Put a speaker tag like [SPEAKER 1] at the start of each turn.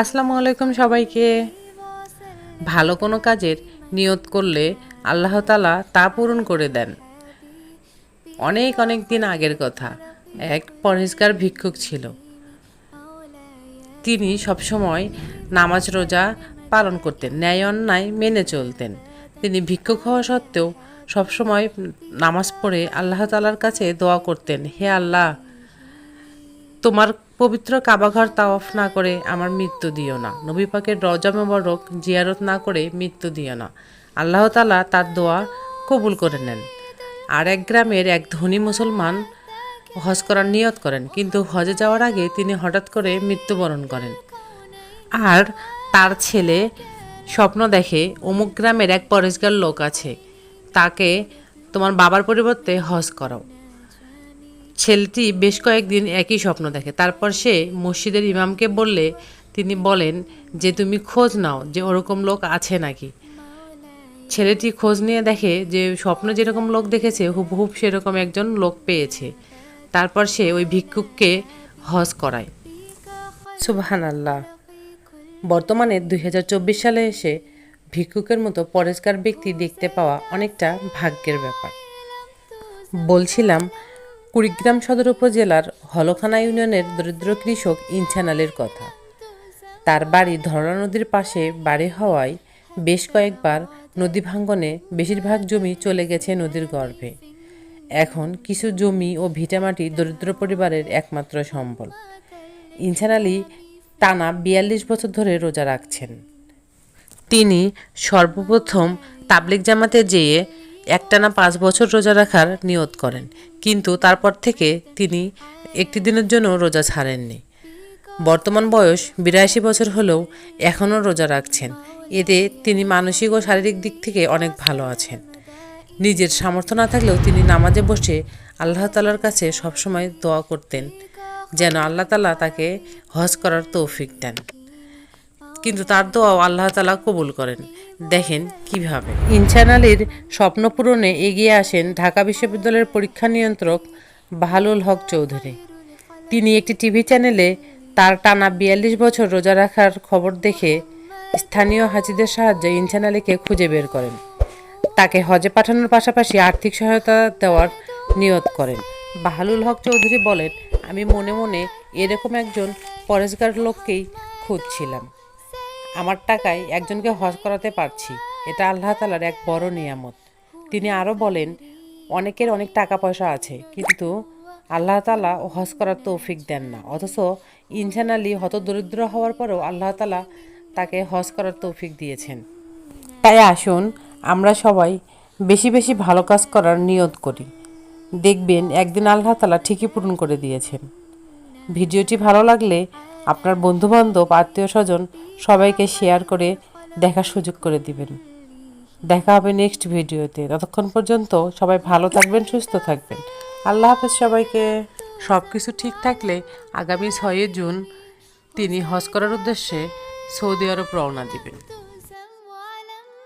[SPEAKER 1] আসসালামু আলাইকুম সবাইকে। ভালো কোনো কাজের নিয়ত করলে আল্লাহ তালা তা পূরণ করে দেন। অনেক অনেক দিন আগের কথা। এক পরেশগার ভিক্ষুক ছিল। তিনি সবসময় নামাজ রোজা পালন করতেন, ন্যায় অন্যায় মেনে চলতেন। তিনি ভিক্ষুক হওয়া সত্ত্বেও সবসময় নামাজ পড়ে আল্লাহ তালার কাছে দোয়া করতেন, হে আল্লাহ, তোমার পবিত্র কাবাঘর তাওয়াফ না করে আমার মৃত্যু দিও না। নবী পাকের রজা মোবারক জিয়ারত না করে মৃত্যু দিও না। আল্লাহ তালা তার দোয়া কবুল করে নেন। আর এক গ্রামের এক ধনী মুসলমান হজ করার নিয়ত করেন, কিন্তু হজে যাওয়ার আগে তিনি হঠাৎ করে মৃত্যুবরণ করেন। আর তার ছেলে স্বপ্ন দেখে, অমুক গ্রামের এক পরেশগার লোক আছে, তাকে তোমার বাবার পরিবর্তে হজ করাও। ছেলেটি বেশ কয়েকদিন একই স্বপ্ন দেখে। তারপর সে মসজিদের ইমামকে বললে, তিনি বলেন যে, তুমি খোঁজ নাও যে ওরকম লোক আছে নাকি? ছেলেটি খোঁজ নিয়ে দেখে যে, স্বপ্ন যেরকম লোক দেখেছে হুবহুব সেরকম একজন লোক পেয়েছে। তারপর সে ওই ভিক্ষুককে হজ করায়। সুবহান আল্লাহ বর্তমানে দুই হাজার চব্বিশ সালে এসে ভিক্ষুকের মতো পরেশগার ব্যক্তি দেখতে পাওয়া অনেকটা ভাগ্যের ব্যাপার। বলছিলাম কুড়িগ্রাম সদর উপজেলার হলখানা ইউনিয়নের দরিদ্র কৃষক ইনছানালের কথা। তার বাড়ি ধরলা নদীর পাশে বাড়ি হওয়ায় বেশ কয়েকবার নদী ভাঙ্গনে বেশিরভাগ জমি চলে গেছে নদীর গর্ভে। এখন কিছু জমি ও ভিটামাটি দরিদ্র পরিবারের একমাত্র সম্বল। ইনছান আলী টানা বিয়াল্লিশ বছর ধরে রোজা রাখছেন। তিনি সর্বপ্রথম তাবলিক জামাতে যেয়ে একটানা পাঁচ বছর রোজা রাখার নিয়ত করেন। কিন্তু তারপর থেকে তিনি একটি দিনের জন্য রোজা ছাড়েননি। বর্তমান বয়স বিরাশি বছর হলেও এখনও রোজা রাখছেন। এতে তিনি মানসিক ও শারীরিক দিক থেকে অনেক ভালো আছেন। নিজের সামর্থ্য না থাকলেও তিনি নামাজে বসে আল্লাহ তালার কাছে সবসময় দোয়া করতেন, যেন আল্লাহ তালা তাকে হজ করার তৌফিক দেন। কিন্তু তার দোয়াও আল্লাহ তালা কবুল করেন। দেখেন কীভাবে। ইনসানালির স্বপ্ন পূরণে এগিয়ে আসেন ঢাকা বিশ্ববিদ্যালয়ের পরীক্ষা নিয়ন্ত্রক বাহালুল হক চৌধুরী। তিনি একটি টিভি চ্যানেলে তার টানা বিয়াল্লিশ বছর রোজা রাখার খবর দেখে স্থানীয় হাজিদের সাহায্যে ইনসানালিকে খুঁজে বের করেন। তাকে হজে পাঠানোর পাশাপাশি আর্থিক সহায়তা দেওয়ার নিয়ত করেন। বাহালুল হক চৌধুরী বলেন, আমি মনে মনে এরকম একজন পরেশগার লোককেই খুঁজছিলাম। আমার টাকায় একজনকে হজ করাতে পারছি। এটা আল্লাহ তালার এক বড় নিয়ামত। তিনি আরও বলেন, অনেকের অনেক টাকা পয়সা আছে, কিন্তু আল্লাহ তালা হজ করার তৌফিক দেন না। অথচ ইনসান আলী হত দরিদ্র হওয়ার পরেও আল্লাহ তালা তাকে হজ করার তৌফিক দিয়েছেন। তাই আসুন, আমরা সবাই বেশি বেশি ভালো কাজ করার নিয়ত করি। দেখবেন একদিন আল্লাহ তালা ঠিকই পূরণ করে দিয়েছেন। ভিডিওটি ভালো লাগলে আপনার বন্ধুবান্ধব, আত্মীয় স্বজন সবাইকে শেয়ার করে দেখার সুযোগ করে দিবেন। দেখা হবে নেক্সট ভিডিওতে ততক্ষণ পর্যন্ত সবাই ভালো থাকবেন, সুস্থ থাকবেন। আল্লাহ হাফেজ সবাইকে। সব কিছু ঠিক থাকলে আগামী ছয়ই জুন তিনি হজ করার উদ্দেশ্যে সৌদি আরব রওনা দিবেন।